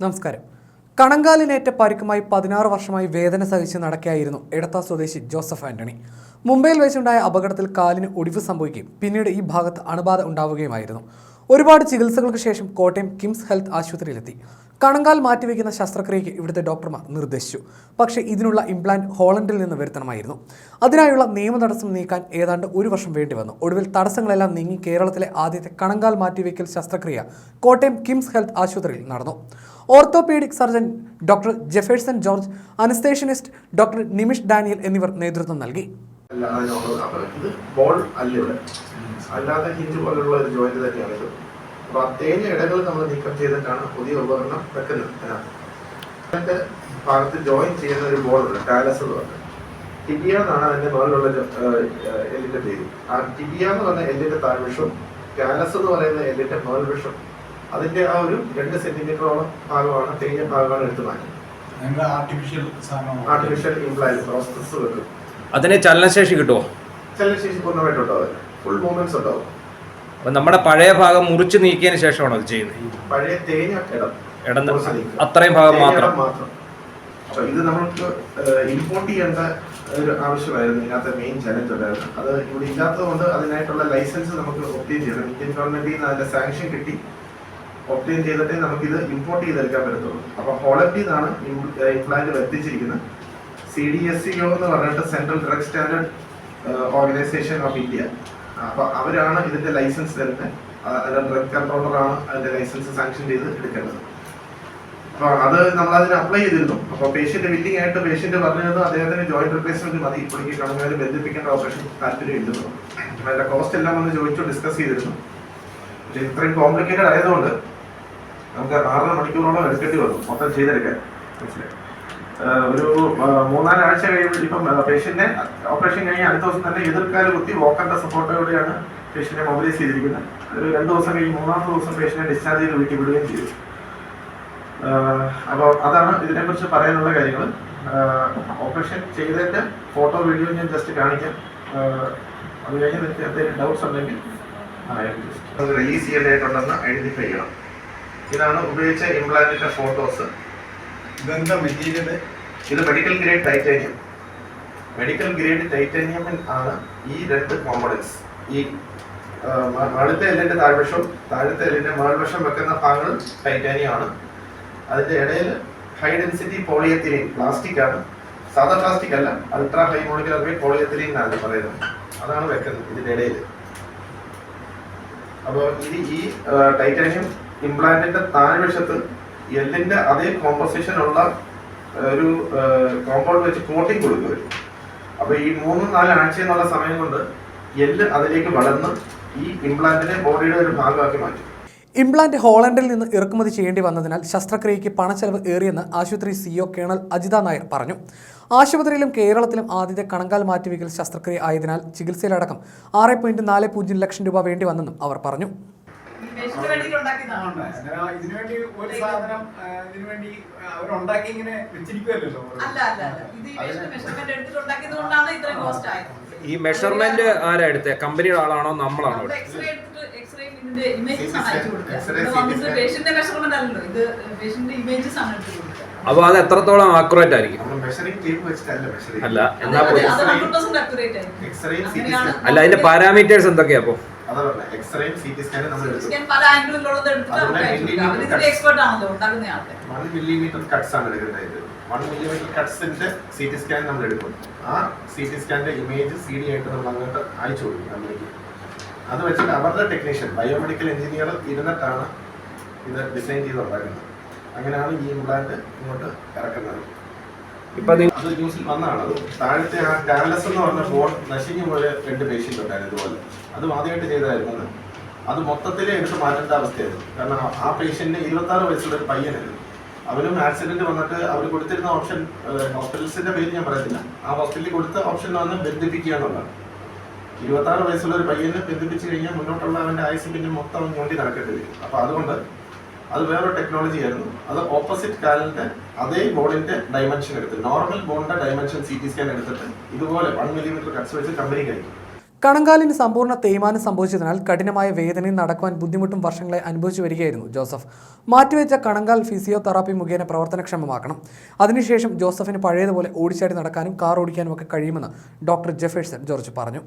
നമസ്കാരം. കണങ്കാലിനേറ്റ പരിക്കുമായി പതിനാറ് വർഷമായി വേദന സഹിച്ച് നടക്കുകയായിരുന്നു എടത്ത സ്വദേശി ജോസഫ് ആന്റണി. മുംബൈയിൽ വെച്ചുണ്ടായ അപകടത്തിൽ കാലിന് ഒടിവ് സംഭവിക്കുകയും പിന്നീട് ഈ ഭാഗത്ത് അണുബാധ ഉണ്ടാവുകയുമായിരുന്നു. ഒരുപാട് ചികിത്സകൾക്ക് ശേഷം കോട്ടയം കിംസ് ഹെൽത്ത് ആശുപത്രിയിലെത്തി. കണങ്കാൽ മാറ്റിവെക്കുന്ന ശസ്ത്രക്രിയയ്ക്ക് ഇവിടുത്തെ ഡോക്ടർമാർ നിർദ്ദേശിച്ചു. പക്ഷേ ഇതിനുള്ള ഇംപ്ലാന്റ് ഹോളണ്ടിൽ നിന്ന് വരുത്തണമായിരുന്നു. അതിനായുള്ള നിയമ തടസ്സം നീക്കാൻ ഏതാണ്ട് ഒരു വർഷം വേണ്ടി വന്നു. ഒടുവിൽ തടസ്സങ്ങളെല്ലാം നീങ്ങി കേരളത്തിലെ ആദ്യത്തെ കണങ്കാൽ മാറ്റിവെക്കൽ ശസ്ത്രക്രിയ കോട്ടയം കിംസ് ഹെൽത്ത് ആശുപത്രിയിൽ നടന്നു. Orthopaedic surgeon doctor Jefferson George anaesthetist doctor Nimish Daniel എന്നിവർ നേതൃത്വം നൽകി. അല്ലാതെ ഹിഞ്ച് പോലുള്ള ഒരു ജോയിന്റ് തന്നെയാണ് ഇത്. അപ്പൊ അത്തേഞ്ഞ ഇടങ്ങൾ നമ്മൾ നീക്കം ചെയ്തിട്ടാണ് പുതിയ ഉപകരണം വെക്കുന്നത് അതിനകത്ത് ഭാഗത്ത് ജോയിൻ ചെയ്യുന്ന ഒരു ബോൾ ഉണ്ട് ടാലസ് എന്ന് പറഞ്ഞത് ടിബിയ എന്നാണ് അതിന്റെ മുകളിലുള്ള എല്ലിന്റെ പേര്. ആ ടിബിയ എന്ന് പറഞ്ഞ എല്ലിന്റെ താഴ്വശവും ടാലസ് എന്ന് പറയുന്ന എല്ലിന്റെ മേൽവശം അതിന്റെ ആ ഒരു രണ്ട് സെന്റിമീറ്ററോളം ഭാഗമാണ് തേഞ്ഞ ഭാഗമാണ് എടുത്തു മാറ്റുന്നത്. ആർട്ടിഫിഷ്യൽ ഇംപ്ലാന്റ് പ്രോസസ് അതിന് ചലനശേഷി കിട്ടുമോ ചലനശേഷി പൂർണമായിട്ട് ഉണ്ടാവില്ല. ഫുൾ മൂവ്മെന്റ്സ് ഉണ്ടാവും. അപ്പൊ നമ്മുടെ പഴയ ഭാഗം മുറിച്ച് നീക്കിയതിന് ശേഷമാണ് അത് ചെയ്യുന്നത്? ഇടന്ന് അത്രയും ഭാഗം മാത്രം. ഇത് നമുക്ക് ഇമ്പോർട്ട് ചെയ്യേണ്ട ഒരു ആവശ്യമായിരുന്നു. ഇതിനകത്ത് മെയിൻ ചലഞ്ച് ഉണ്ടായിരുന്നു. അത് ഇവിടെ ഇല്ലാത്തതുകൊണ്ട് അതിനായിട്ടുള്ള ലൈസൻസ് നമുക്ക് ഒപ്റ്റെയിൻ ചെയ്യണം. ഇന്ത്യൻ ഗവൺമെന്റിൽ നിന്ന് അതിന്റെ സാങ്ഷൻ കിട്ടി. ഒപ്റ്റെയിൻ ചെയ്തിട്ടേ നമുക്കിത് ഇമ്പോർട്ട് ചെയ്തെടുക്കാൻ പറ്റത്തുള്ളൂ. അപ്പൊ ഹോളണ്ടിൽ നിന്നാണ് implant എത്തിച്ചിരിക്കുന്നത്. C D S C O എന്ന് പറഞ്ഞിട്ട് central drug standard organisation of India അപ്പൊ അവരാണ് ഇതിന്റെ ലൈസൻസ് തരുന്നത്. അതിന്റെ ഡ്രഗ് കൺട്രോളറാണ് അതിന്റെ ലൈസൻസ് സാങ്ഷൻ ചെയ്ത് എടുക്കേണ്ടത്. അപ്പൊ അത് നമ്മൾ അതിന് അപ്ലൈ ചെയ്തിരുന്നു. അപ്പൊ പേഷ്യന്റ് വില്ലിംഗ് ആയിട്ട് പേഷ്യന്റ് പറഞ്ഞിരുന്നു അദ്ദേഹത്തിന് ജോയിന്റ് റിപ്ലേസ്മെന്റ് മതി. ഇപ്പോഴേക്ക് കണങ്ങാൽ ബന്ധിപ്പിക്കേണ്ട ഓപ്പറേഷൻ താല്പര്യമില്ലെന്നു അതിന്റെ കോസ്റ്റ് എല്ലാം ഒന്ന് ചോദിച്ചു ഡിസ്കസ് ചെയ്തിരുന്നു. പക്ഷെ ഇത്രയും കോംപ്ലിക്കേറ്റഡ് ആയതുകൊണ്ട് നമുക്ക് ആറര മണിക്കൂറോളം എടുക്കേണ്ടി വന്നു. മൊത്തം ചെയ്തെടുക്കാൻ. മനസ്സിലായി? ഒരു മൂന്നാലാഴ്ച കഴിയുമ്പോൾ ഇപ്പം പേഷ്യന്റിനെ ഓപ്പറേഷൻ കഴിഞ്ഞ് അടുത്ത ദിവസം തന്നെ എതിർക്കാൽ കുത്തി വോക്കറിന്റെ സപ്പോർട്ടോടെയാണ് പേഷ്യന്റിനെ മൊബിലൈസ് ചെയ്തിരിക്കുന്നത്. ഒരു രണ്ട് ദിവസം കഴിഞ്ഞ് മൂന്നാമത്തെ ദിവസം പേഷ്യന്റിനെ ഡിസ്ചാർജ് ചെയ്ത് വീട്ടിൽ വിടുകയും ചെയ്തു. അപ്പോൾ അതാണ് ഇതിനെക്കുറിച്ച് പറയാനുള്ള കാര്യങ്ങൾ. ഓപ്പറേഷൻ ചെയ്തതിന്റെ ഫോട്ടോ വീഡിയോ ഞാൻ ജസ്റ്റ് കാണിക്കാം. അത് കഴിഞ്ഞ് നിങ്ങൾക്ക് എന്തെങ്കിലും ഡൗട്ട്സ് ഉണ്ടെങ്കിൽ റിലീസ് ചെയ്യേണ്ടതായിട്ടുണ്ടെന്ന് ഐഡന്റിഫൈ ചെയ്യണം. ഇതാണ് ഉപയോഗിച്ച ഇംപ്ലാന്റിന്റെ ഫോട്ടോസ് ഇതെന്താ മെറ്റീരിയൽ ഇത് medical grade titanium medical grade ടൈറ്റാനിയമിൽ ആണ് ഈ രണ്ട് കോമ്പണൻസ് ഈ അടുത്ത എല്ലിന്റെ താഴ്വശം താഴത്തെ എല്ലിന്റെ മേൽവശം വെക്കുന്ന ഭാഗങ്ങൾ ടൈറ്റാനിയം ആണ്. അതിന്റെ ഇടയിൽ ഹൈ ഡെൻസിറ്റി പോളിയത്തിലീൻ പ്ലാസ്റ്റിക് ആണ്. സാധാ പ്ലാസ്റ്റിക് അല്ല ultra high molecular weight polyethylene എന്നാണ് പറയുന്നത്. അതാണ് വെക്കുന്നത് ഇതിന്റെ ഇടയിൽ. അപ്പോൾ ഇത് ഈ ടൈറ്റാനിയം ഇംപ്ലാന്റിന്റെ താഴ്വശത്ത് എല്ലിന്റെ അതേ കോമ്പോസിഷൻ ഉള്ള ഒരു കോമ്പൗണ്ട് വെച്ച് കോട്ടിംഗ് കൊടുക്കുക വരും. അപ്പൊ ഈ മൂന്ന് നാല് ആഴ്ച എന്നുള്ള സമയം കൊണ്ട് എല്ല് അതിലേക്ക് വളർന്ന് ഈ ഇംപ്ലാന്റിനെ ബോഡിയുടെ ഒരു ഭാഗമാക്കി മാറ്റും. ഇംപ്ലാന്റ് ഹോളണ്ടിൽ നിന്ന് ഇറക്കുമതി ചെയ്യേണ്ടി വന്നതിനാൽ ശസ്ത്രക്രിയയ്ക്ക് പണച്ചെലവ് ഏറിയെന്ന് ആശുപത്രി സിഇഒ കേണൽ അജിത നായർ പറഞ്ഞു. ആശുപത്രിയിലും കേരളത്തിലും ആദ്യത്തെ കണങ്കാൽ മാറ്റിവെക്കൽ ശസ്ത്രക്രിയ ആയതിനാൽ ചികിത്സയിലടക്കം ആറ് ലക്ഷം രൂപ വേണ്ടി വന്നെന്നും അവർ പറഞ്ഞു. ഇതിനു വേണ്ടി ഒരു സാധനം ഇതിനു വേണ്ടി അവരുണ്ടാക്കി ഇങ്ങനെ വെച്ചിരിക്കുമല്ലോ അല്ല അല്ല അല്ല. ഇത് ഈ മെഷർമെന്റ് എടുത്തിട്ട് ഉണ്ടാക്കിയത് കൊണ്ടാണ് ഇത്രയും കോസ്റ്റ് ആയത്. ഈ മെഷർമെന്റ് ആരാ എടുത്തത് കമ്പനിയുടെ ആളാണോ നമ്മളാണോ അപ്പൊ അത് എത്രത്തോളം ആക്യുറേറ്റ് ആയിരിക്കും? അല്ല എന്നാ അത് പോലും അത് 100% accurate ആയിരിക്കും. എക്സ്റേയും സി ടി അങ്ങനെയാണ് സ്കാൻ അല്ല അതിന്റെ പാരാമീറ്റേഴ്സ് എന്തൊക്കെയാ അപ്പൊ? അതാ പറഞ്ഞത് എക്സ്റേയും സി ടി സ്കാനും നമ്മൾ എടുക്കും. പല ആംഗിളിലുള്ളത് എടുത്തിട്ട് എക്സ്പെർട്ട് ആണല്ലോ ഉണ്ടാക്കുന്ന ആൾക്ക് വൺ മില്ലിമീറ്റർ കട്ട്സ് ആണ് എടുക്കേണ്ടത്. വൺ മില്ലിമീറ്റർ കട്ട്സിന്റെ സി ടി സ്കാൻ നമ്മൾ എടുക്കും. ആ C T image C D ആയിട്ട് നമ്മൾ അങ്ങോട്ട് അയച്ചു കൊടുക്കും കമ്പനിക്ക് അത് വെച്ചിട്ട് അവരുടെ ടെക്നീഷ്യൻ ബയോമെഡിക്കൽ എഞ്ചിനീയർ ഇരുന്നിട്ടാണ് ഇത് ഡിസൈൻ ചെയ്ത് ഉണ്ടാക്കുന്നത് അങ്ങനെയാണ് ഈ ഇംപ്ലാന്റ് ഇങ്ങോട്ട് ഇറക്കുന്നത്. വന്നതാണ്. ആ എന്ന് പറഞ്ഞ ഇതുപോലെ. ചെയ്തായിരുന്നു അത്. മൊത്തത്തിൽ എടുത്ത് മാറ്റേണ്ട അവസ്ഥയായിരുന്നു. കാരണം ആ- പേഷ്യന്റ് ഇരുപത്തി ആറ് വയസ്സുള്ള ഒരു പയ്യനായിരുന്നു. അവനും ആക്സിഡന്റ് വന്നിട്ട് അവർ കൊടുത്തിരുന്ന ഓപ്ഷൻ ഹോസ്പിറ്റൽസിന്റെ പേര് ഞാൻ പറയത്തില്ല. ആ ഹോസ്പിറ്റലിൽ കൊടുത്ത ഓപ്ഷൻ വന്ന് ബന്ധിപ്പിക്കുക എന്നുള്ളതാണ്. ഇരുപത്തി ആറ് വയസ്സുള്ള ഒരു പയ്യനെ ബന്ധിപ്പിച്ചു കഴിഞ്ഞാൽ മുന്നോട്ടുള്ള അവന്റെ ആയുസ് പിന്നെ മൊത്തം ഞോണ്ടി നടക്കേണ്ടി വരും. അപ്പൊ അതുകൊണ്ട് അത് വേറൊരു ടെക്നോളജി ആയിരുന്നു. അത് ഓപ്പോസിറ്റ് കാലിന്റെ അതേ ബോണിന്റെ ഡയമെൻഷൻ എടുത്ത് നോർമൽ ബോണിന്റെ ഡയമെൻഷൻ സി ടി സ്കാൻ എടുത്തിട്ട് ഇതുപോലെ വൺ മില്ലിമീറ്റർ കട്ട്സ് വെച്ച് കമ്പനി കഴിക്കും. കണങ്കാലിന് സമ്പൂർണ തേയ്മാനം സംഭവിച്ചതിനാൽ കഠിനമായ വേദനയും നടക്കുവാൻ ബുദ്ധിമുട്ടും വർഷങ്ങളെ അനുഭവിച്ചു വരികയായിരുന്നു ജോസഫ്. മാറ്റിവെച്ച കണങ്കാൽ ഫിസിയോതെറാപ്പി മുഖേന പ്രവർത്തനക്ഷമമാക്കണം. അതിനുശേഷം ജോസഫിന് പഴയതുപോലെ ഓടിച്ചാടി നടക്കാനും കാർ ഓടിക്കാനും ഒക്കെ കഴിയുമെന്ന് ഡോക്ടർ ജെഫേഴ്സൺ ജോർജ് പറഞ്ഞു.